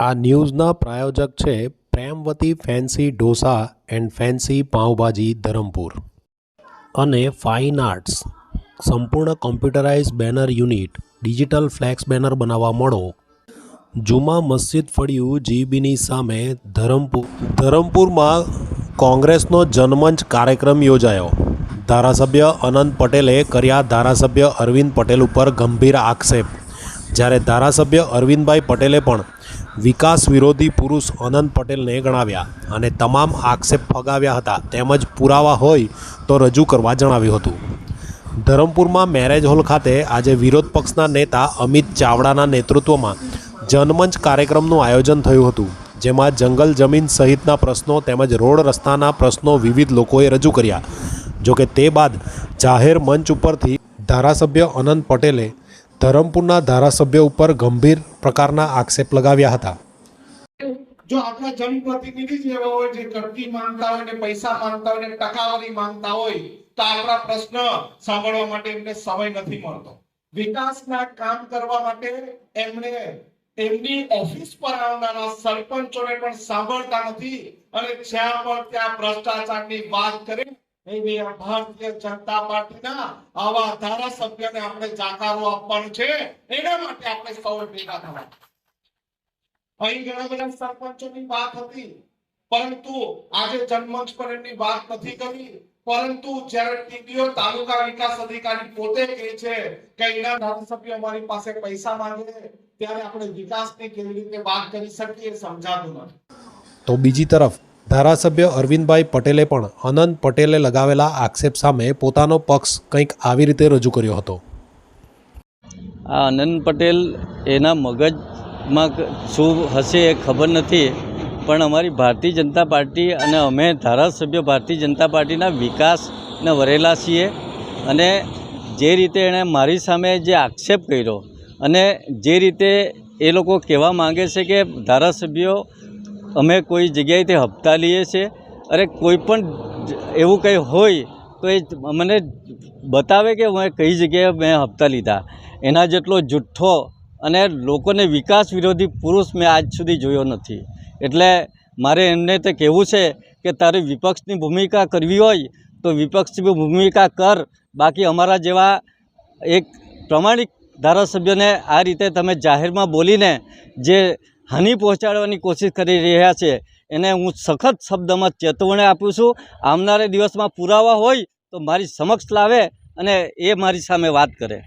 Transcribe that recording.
આ ન્યૂઝના પ્રાયોજક છે Premvati fancy dosa and fancy pav bhaji Dharampur. અને ફાઇન આર્ટ્સ. સંપૂર્ણ computerise banner unit, digital flex banner બનાવવા મળો. જુમા મસ્જિદ ફળિયું જીબીની સામે ધરમપુર. ધરમપુરમાં કોંગ્રેસનો જનમંચ કાર્યક્રમ યોજાયો. ધારાસભ્ય અનંત પટેલે કર્યા ધારાસભ્ય અરવિંદ પટેલ ઉપર ગંભીર આક્ષેપ. જ્યારે ધારાસભ્ય અરવિંદભાઈ પટેલે પણ વિકાસ વિરોધી પુરુષ અનંત પટેલને ગણાવ્યા અને તમામ આક્ષેપ ફગાવ્યા હતા તેમજ પુરાવા હોય તો રજૂ કરવા જણાવ્યું હતું. ધરમપુરમાં મેરેજ હોલ ખાતે આજે વિરોધ પક્ષના નેતા અમિત ચાવડાના નેતૃત્વમાં જનમંચ કાર્યક્રમનું આયોજન થયું હતું, જેમાં જંગલ જમીન સહિતના પ્રશ્નો તેમજ રોડ રસ્તાના પ્રશ્નો વિવિધ લોકોએ રજૂ કર્યા. જોકે તે બાદ જાહેર મંચ ઉપરથી ધારાસભ્ય અનંત પટેલે ધરમપુરના ધારાસભ્ય ઉપર ગંભીર પ્રકારના આક્ષેપ લગાવ્યા હતા. જો આપણા જનપ્રતિનિધિ જેવા હોય, જે કરતી માંગતા હોય ને પૈસા માંગતા હોય ને ટકાવારી માંગતા હોય, તો આપણા પ્રશ્ન સાંભળવા માટે એમને સમય નથી મળતો. વિકાસના કામ કરવા માટે એમણે એમની ઓફિસ પર આવનારા સરપંચોને પણ સાંભળતા નથી અને જ્યાં પણ ત્યાં ભ્રષ્ટાચારની વાત કરે ભારતીય જનતા પાર્ટીના. આવા ધારાસભ્યને આપણે જાકારો આપવાનું છે. એના માટે આપણે સૌ ભેગા થવા અહીં ઘણા બધા સરપંચોની વાત હતી. પરંતુ આજે જનમંચ પર એમની વાત નથી કરી. પરંતુ જ્યારે ટીડીઓ તાલુકા વિકાસ અધિકારી પોતે કહે છે કે એના ધારાસભ્ય અમારી પાસે પૈસા માંગે ત્યારે આપણે વિકાસની કેવી રીતે વાત કરી શકીએ સમજાતું નથી. તો બીજી તરફ ધારાસભ્ય અરવિંદભાઈ પટેલે પણ અનંત પટેલે લગાવેલા આક્ષેપ સામે પોતાનો પક્ષ કંઈક આવી રીતે રજૂ કર્યો હતો. આ અનંત પટેલ એના મગજમાં શું હશે એ ખબર નથી, પણ અમારી ભારતીય જનતા પાર્ટી અને અમે ધારાસભ્ય ભારતીય જનતા પાર્ટીના વિકાસને વરેલા છીએ અને જે રીતે એણે મારી સામે જે આક્ષેપ કર્યો અને જે રીતે એ લોકો કહેવા માંગે છે કે ધારાસભ્યો અમે કોઈ જગ્યાએથી હપ્તા લઈએ છીએ અરે કોઈ પણ એવું કંઈ હોય તો એ મને બતાવે કે મેં કઈ જગ્યાએ મેં હપ્તા લીધા. એના જેટલો જુઠ્ઠો અને લોકોને વિકાસ વિરોધી પુરુષ મેં આજ સુધી જોયો નથી. એટલે મારે એમને તો કહેવું છે કે તારે વિપક્ષની ભૂમિકા કરવી હોય તો વિપક્ષની ભૂમિકા કર. બાકી અમારા જેવા એક પ્રમાણિક ધારાસભ્યને આ રીતે તમે જાહેરમાં બોલીને જે હાનિ પહોંચાડવાની કોશિશ કરી રહ્યા છે. એને હું સખત શબ્દમાં ચેતવણી આપું છું. આવનારા દિવસમાં પુરાવા હોય તો મારી સમક્ષ લાવે અને એ મારી સામે વાત કરે.